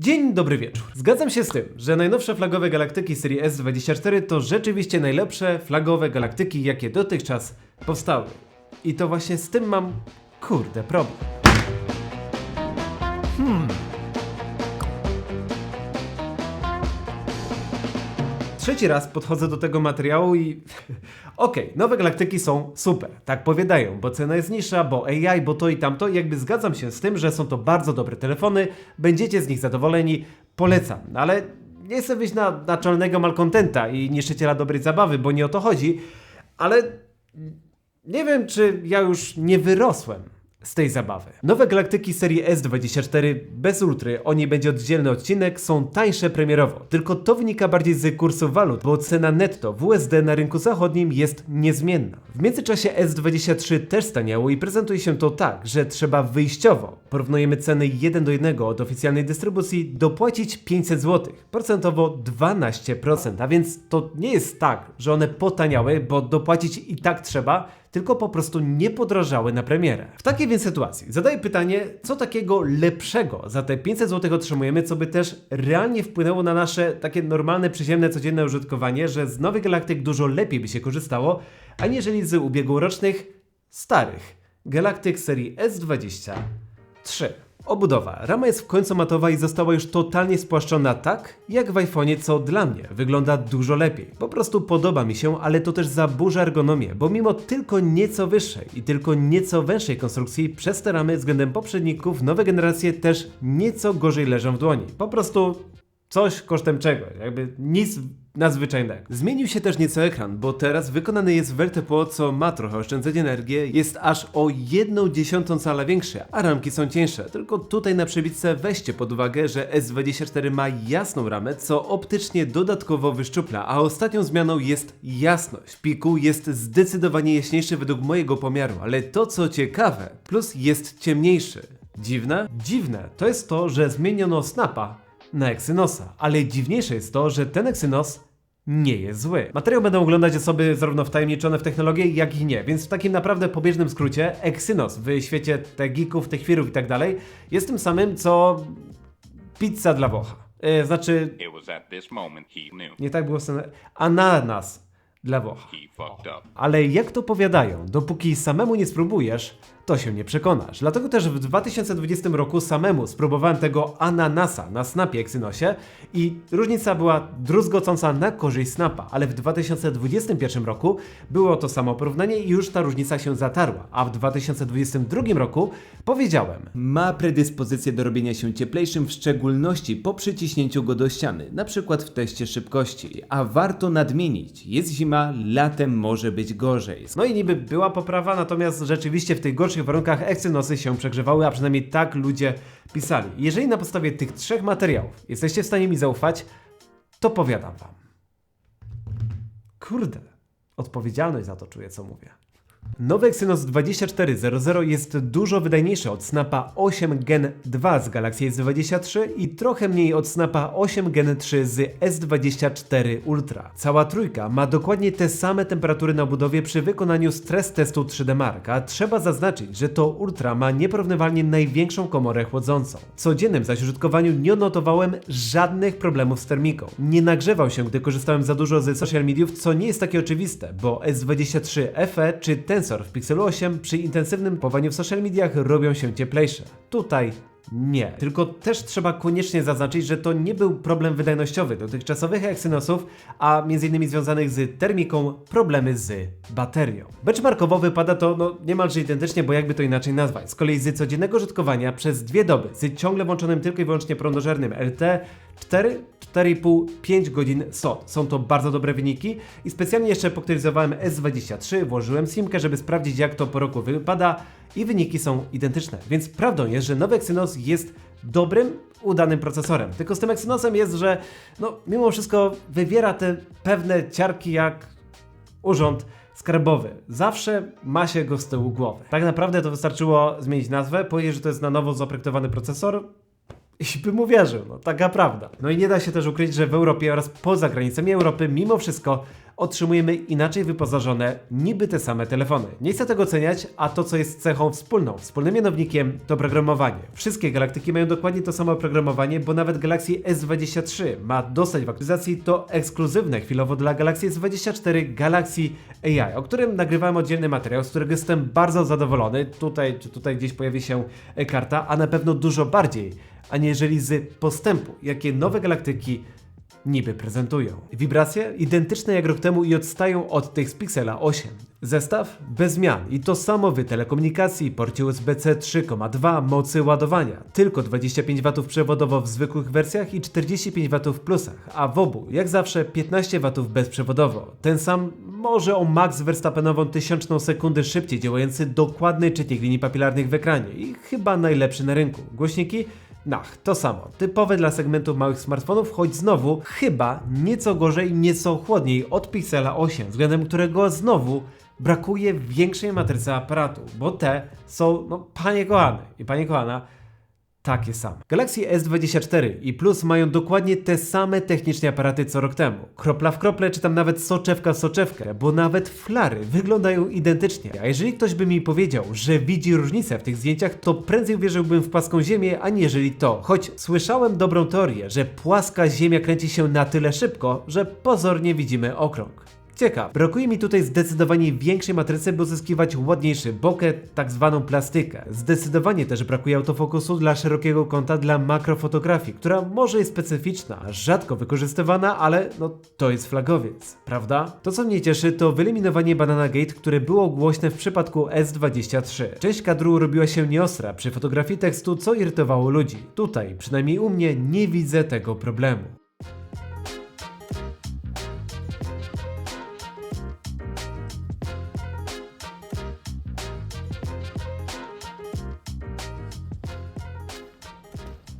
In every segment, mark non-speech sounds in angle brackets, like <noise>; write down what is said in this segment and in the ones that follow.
Dzień dobry wieczór. Zgadzam się z tym, że najnowsze flagowe galaktyki serii S24 to rzeczywiście najlepsze flagowe galaktyki, jakie dotychczas powstały. I to właśnie z tym mam, kurde, problem. Trzeci raz podchodzę do tego materiału i. <laughs> Okej, nowe galaktyki są super, tak powiadają, bo cena jest niższa, bo AI, bo to i tamto. Jakby zgadzam się z tym, że są to bardzo dobre telefony, będziecie z nich zadowoleni, polecam. No Ale nie chcę wyjść na naczelnego malkontenta i niszczyciela dobrej zabawy, bo nie o to chodzi, ale nie wiem, czy ja już nie wyrosłem z tej zabawy. Nowe galaktyki serii S24 bez ultry, o niej będzie oddzielny odcinek, są tańsze premierowo. Tylko to wynika bardziej z kursu walut, bo cena netto w USD na rynku zachodnim jest niezmienna. W międzyczasie S23 też staniało i prezentuje się to tak, że trzeba wyjściowo, porównujemy ceny 1 do 1 od oficjalnej dystrybucji, dopłacić 500 zł, procentowo 12%, a więc to nie jest tak, że one potaniały, bo dopłacić i tak trzeba, tylko po prostu nie podrożały na premierę. W takiej więc sytuacji zadaję pytanie, co takiego lepszego za te 500 zł otrzymujemy, co by też realnie wpłynęło na nasze takie normalne, przyziemne, codzienne użytkowanie, że z nowych galaktyk dużo lepiej by się korzystało, aniżeli z ubiegłorocznych, starych galaktyk serii S23. Obudowa. Rama jest w końcu matowa i została już totalnie spłaszczona tak, jak w iPhone'ie, co dla mnie wygląda dużo lepiej. Po prostu podoba mi się, ale to też zaburza ergonomię, bo mimo tylko nieco wyższej i tylko nieco węższej konstrukcji przez te ramy względem poprzedników nowe generacje też nieco gorzej leżą w dłoni. Po prostu coś kosztem czego, jakby nic nadzwyczajnego. Zmienił się też nieco ekran, bo teraz wykonany jest w LTPO, co ma trochę oszczędzać energię, jest aż o 1 dziesiątą cala większy, a ramki są cieńsze. Tylko tutaj na przebitce weźcie pod uwagę, że S24 ma jasną ramę, co optycznie dodatkowo wyszczupla, a ostatnią zmianą jest jasność. Piku jest zdecydowanie jaśniejszy według mojego pomiaru, ale to co ciekawe, plus jest ciemniejszy. Dziwne? Dziwne to jest to, że zmieniono snapa na Exynosa, ale dziwniejsze jest to, że ten Exynos nie jest zły. Materiał będą oglądać osoby zarówno wtajemniczone w technologię, jak i nie, więc w takim naprawdę pobieżnym skrócie Exynos w świecie tech geeków, tech i tak dalej jest tym samym co pizza dla Włocha. E, znaczy, nie tak było scena, ananas dla Włocha. Ale jak to powiadają, dopóki samemu nie spróbujesz, to się nie przekonasz. Dlatego też w 2020 roku samemu spróbowałem tego ananasa na snapie Exynosie i różnica była druzgocąca na korzyść snapa, ale w 2021 roku było to samo porównanie i już ta różnica się zatarła, a w 2022 roku powiedziałem Ma predyspozycję do robienia się cieplejszym, w szczególności po przyciśnięciu go do ściany, na przykład w teście szybkości. A warto nadmienić, jest zima, latem może być gorzej. No i niby była poprawa, natomiast rzeczywiście w tych gorszych warunkach Exynosy się przegrzewały, a przynajmniej tak ludzie pisali. Jeżeli na podstawie tych trzech materiałów jesteście w stanie mi zaufać, to powiadam wam. Kurde, odpowiedzialność za to czuję, co mówię. Nowy Exynos 2400 jest dużo wydajniejszy od Snapa 8 Gen 2 z Galaxy S23 i trochę mniej od Snapa 8 Gen 3 z S24 Ultra. Cała trójka ma dokładnie te same temperatury na budowie przy wykonaniu stres testu 3D Mark, a trzeba zaznaczyć, że to Ultra ma nieporównywalnie największą komorę chłodzącą. W codziennym zaś użytkowaniu nie odnotowałem żadnych problemów z termiką. Nie nagrzewał się, gdy korzystałem za dużo ze social mediów, co nie jest takie oczywiste, bo S23 FE czy W Pixelu 8 przy intensywnym powaniu w social mediach robią się cieplejsze. Tutaj nie. Tylko też trzeba koniecznie zaznaczyć, że to nie był problem wydajnościowy dotychczasowych Exynosów, a m.in. związanych z termiką problemy z baterią. Benchmarkowo wypada to no, niemalże identycznie, bo jakby to inaczej nazwać. Z kolei z codziennego użytkowania przez dwie doby z ciągle włączonym tylko i wyłącznie prądożernym LT 4, 4,5, 5 godzin SOT. Są to bardzo dobre wyniki i specjalnie jeszcze poktualizowałem S23, włożyłem simkę, żeby sprawdzić jak to po roku wypada i wyniki są identyczne. Więc prawdą jest, że nowy Exynos jest dobrym, udanym procesorem. Tylko z tym Exynosem jest, że no, mimo wszystko wywiera te pewne ciarki jak urząd skarbowy. Zawsze ma się go z tyłu głowy. Tak naprawdę to wystarczyło zmienić nazwę, powiedzieć, że to jest na nowo zaprojektowany procesor i bym uwierzył, no taka prawda. No i nie da się też ukryć, że w Europie oraz poza granicami Europy mimo wszystko otrzymujemy inaczej wyposażone, niby te same telefony. Nie chcę tego oceniać, a to co jest cechą wspólną, wspólnym mianownikiem to programowanie. Wszystkie galaktyki mają dokładnie to samo oprogramowanie, bo nawet Galaxy S23 ma dostać w aktualizacji to ekskluzywne chwilowo dla Galaxy S24 Galaxy AI, o którym nagrywałem oddzielny materiał, z którego jestem bardzo zadowolony. Tutaj czy tutaj gdzieś pojawi się e, karta, a na pewno dużo bardziej, aniżeli z postępu, jakie nowe galaktyki niby prezentują. Wibracje identyczne jak rok temu i odstają od tych z Pixela 8. Zestaw bez zmian i to samo w telekomunikacji, porcie USB-C 3,2, mocy ładowania. Tylko 25 W przewodowo w zwykłych wersjach i 45 W w plusach, a w obu, jak zawsze, 15 W bezprzewodowo. Ten sam, może o max Verstappenową tysiączną sekundę szybciej działający dokładny czytnik linii papilarnych w ekranie i chyba najlepszy na rynku. Głośniki? Nach, to samo. Typowe dla segmentów małych smartfonów, choć znowu chyba nieco gorzej, nieco chłodniej od Pixela 8, względem którego znowu brakuje większej matrycy aparatu, bo te są, no panie kochane i panie kochana, takie same. Galaxy S24 i Plus mają dokładnie te same technicznie aparaty co rok temu. Kropla w krople, czy tam nawet soczewka w soczewkę, bo nawet flary wyglądają identycznie. A jeżeli ktoś by mi powiedział, że widzi różnicę w tych zdjęciach, to prędzej uwierzyłbym w płaską ziemię, aniżeli to. Choć słyszałem dobrą teorię, że płaska ziemia kręci się na tyle szybko, że pozornie widzimy okrąg. Ciekaw. Brakuje mi tutaj zdecydowanie większej matrycy, by uzyskiwać ładniejszy bokeh, tak zwaną plastykę. Zdecydowanie też brakuje autofokusu dla szerokiego kąta dla makrofotografii, która może jest specyficzna, rzadko wykorzystywana, ale no to jest flagowiec, prawda? To co mnie cieszy to wyeliminowanie Banana Gate, które było głośne w przypadku S23. Część kadru robiła się nieostra przy fotografii tekstu, co irytowało ludzi. Tutaj, przynajmniej u mnie, nie widzę tego problemu.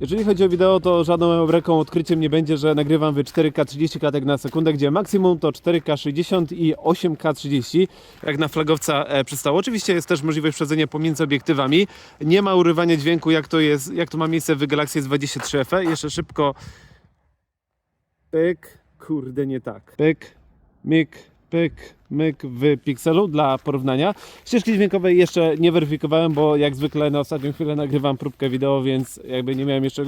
Jeżeli chodzi o wideo, to żadną eureka odkryciem nie będzie, że nagrywam w 4K 30 klatek na sekundę, gdzie maksimum to 4K 60 i 8K 30, jak na flagowca e, przystało. Oczywiście jest też możliwość przedzenia pomiędzy obiektywami. Nie ma urywania dźwięku, jak to jest, jak to ma miejsce w Galaxy S23 FE. Jeszcze szybko. Pyk, kurde nie tak. Pyk, myk, pyk, myk w Pixelu dla porównania. Ścieżki dźwiękowej jeszcze nie weryfikowałem, bo jak zwykle na ostatnią chwilę nagrywam próbkę wideo, więc jakby nie miałem jeszcze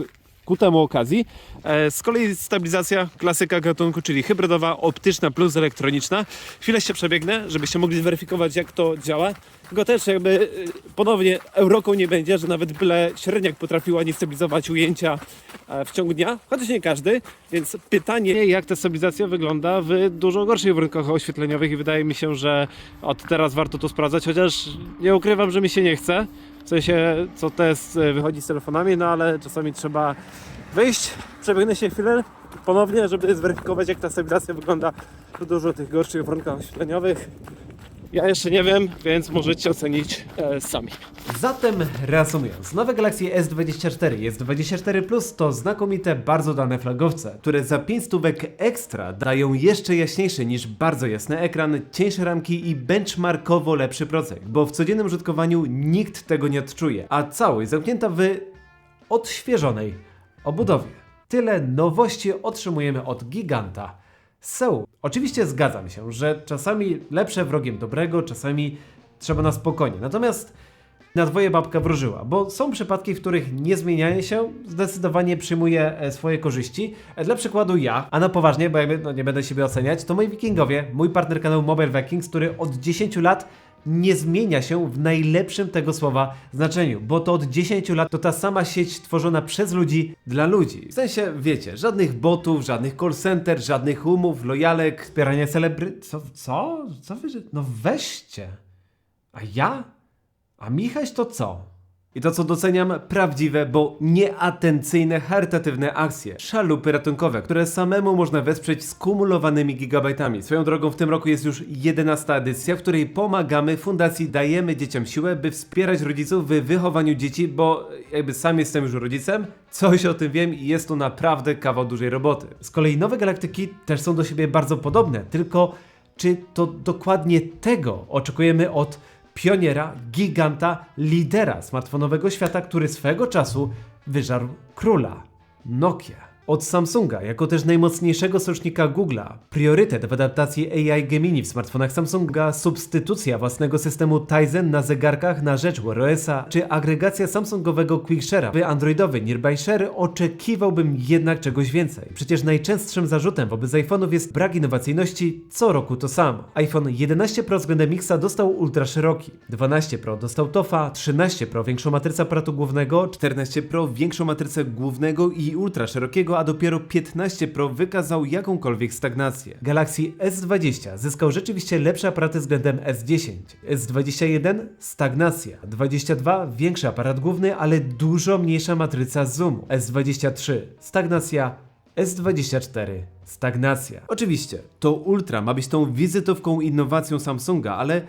ku temu okazji. E, Z kolei stabilizacja, klasyka gatunku, czyli hybrydowa, optyczna plus elektroniczna. Chwilę się przebiegnę, żebyście mogli zweryfikować jak to działa. Tylko też jakby e, ponownie euroką nie będzie, że nawet byle średniak potrafiła nie stabilizować ujęcia e, w ciągu dnia, chociaż nie każdy, więc pytanie jak ta stabilizacja wygląda w dużo gorszych warunkach oświetleniowych i wydaje mi się, że od teraz warto to sprawdzać, chociaż nie ukrywam, że mi się nie chce. W sensie, co test e, wychodzi z telefonami, no ale czasami trzeba wyjść, przebiegnę się chwilę ponownie, żeby zweryfikować jak ta stabilizacja wygląda w dużo tych gorszych warunkach oświetleniowych. Ja jeszcze nie wiem, więc możecie ocenić e, sami. Zatem reasumując, nowe Galaxy S24 i S24 Plus to znakomite, bardzo dane flagowce, które za 5 stówek ekstra dają jeszcze jaśniejszy niż bardzo jasny ekran, cieńsze ramki i benchmarkowo lepszy procek, bo w codziennym użytkowaniu nikt tego nie odczuje, a całość zamknięta w odświeżonej obudowie. Tyle nowości otrzymujemy od giganta Seoul. Oczywiście zgadzam się, że czasami lepsze wrogiem dobrego, czasami trzeba na spokojnie. Natomiast na dwoje babka wróżyła, bo są przypadki, w których nie zmienianie się zdecydowanie przyjmuje e, swoje korzyści. E, Dla przykładu ja, a na poważnie, bo jakby no, nie będę siebie oceniać, to moi wikingowie, mój partner kanału Mobile Vikings, który od 10 lat nie zmienia się w najlepszym tego słowa znaczeniu, bo to od 10 lat to ta sama sieć tworzona przez ludzi dla ludzi. W sensie, wiecie, żadnych botów, żadnych call center, żadnych umów, lojalek, wspierania celebry... Co? Co? Co wy... No weźcie. A ja? A Michaś to co? I to co doceniam, prawdziwe, bo nieatencyjne, charytatywne akcje. Szalupy ratunkowe, które samemu można wesprzeć skumulowanymi gigabajtami. Swoją drogą w tym roku jest już 11 edycja, w której pomagamy fundacji Dajemy Dzieciom Siłę, by wspierać rodziców w wychowaniu dzieci, bo jakby sam jestem już rodzicem, coś o tym wiem i jest to naprawdę kawał dużej roboty. Z kolei nowe galaktyki też są do siebie bardzo podobne, tylko czy to dokładnie tego oczekujemy od pioniera, giganta, lidera smartfonowego świata, który swego czasu wyżarł króla Nokia. Od Samsunga, jako też najmocniejszego sojusznika Google'a. Priorytet w adaptacji AI Gemini w smartfonach Samsunga, substytucja własnego systemu Tizen na zegarkach na rzecz Wear OS-a, czy agregacja Samsungowego QuickShare'a w androidowy Nearby Share, oczekiwałbym jednak czegoś więcej. Przecież najczęstszym zarzutem wobec iPhone'ów jest brak innowacyjności, co roku to samo. iPhone 11 Pro względem Xa dostał ultra szeroki, 12 Pro dostał TOFA, 13 Pro większą matrycę aparatu głównego, 14 Pro większą matrycę głównego i ultra szerokiego, a dopiero 15 Pro wykazał jakąkolwiek stagnację. Galaxy S20 zyskał rzeczywiście lepsze aparaty względem S10. S21 stagnacja. 22 większy aparat główny, ale dużo mniejsza matryca zoomu. S23 stagnacja. S24 stagnacja. Oczywiście, to Ultra ma być tą wizytówką innowacją Samsunga, ale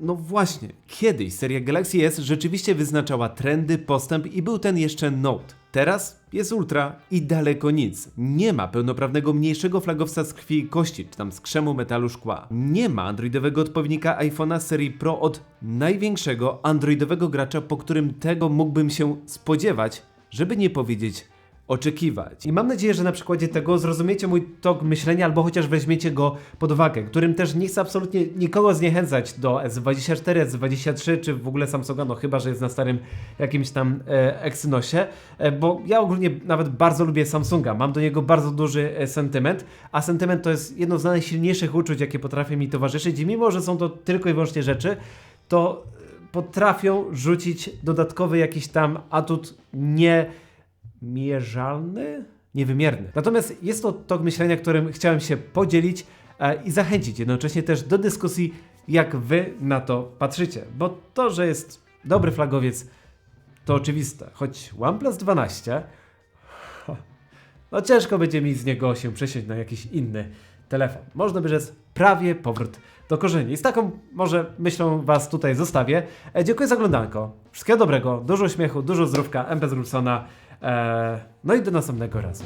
no właśnie, kiedyś seria Galaxy S rzeczywiście wyznaczała trendy, postęp i był ten jeszcze Note. Teraz jest Ultra i daleko nic. Nie ma pełnoprawnego mniejszego flagowca z krwi i kości, czy tam z krzemu metalu szkła. Nie ma androidowego odpowiednika iPhone'a serii Pro od największego androidowego gracza, po którym tego mógłbym się spodziewać, żeby nie powiedzieć oczekiwać. I mam nadzieję, że na przykładzie tego zrozumiecie mój tok myślenia, albo chociaż weźmiecie go pod uwagę, którym też nie chcę absolutnie nikogo zniechęcać do S24, S23, czy w ogóle Samsunga, no chyba, że jest na starym jakimś tam e, Exynosie, e, bo ja ogólnie nawet bardzo lubię Samsunga, mam do niego bardzo duży e, sentyment, a sentyment to jest jedno z najsilniejszych uczuć, jakie potrafię mi towarzyszyć i mimo, że są to tylko i wyłącznie rzeczy, to potrafią rzucić dodatkowy jakiś tam atut nie mierzalny, niewymierny. Natomiast jest to tok myślenia, którym chciałem się podzielić e, i zachęcić jednocześnie też do dyskusji, jak wy na to patrzycie. Bo to, że jest dobry flagowiec, to oczywiste. Choć OnePlus 12, no ciężko będzie mi z niego się przesiąść na jakiś inny telefon. Można by rzec prawie powrót do korzeni. I z taką może myślą was tutaj zostawię. E, dziękuję za oglądanko. Wszystkiego dobrego, dużo śmiechu, dużo zdrówka, MP z Grubsona. E, no i do następnego razu.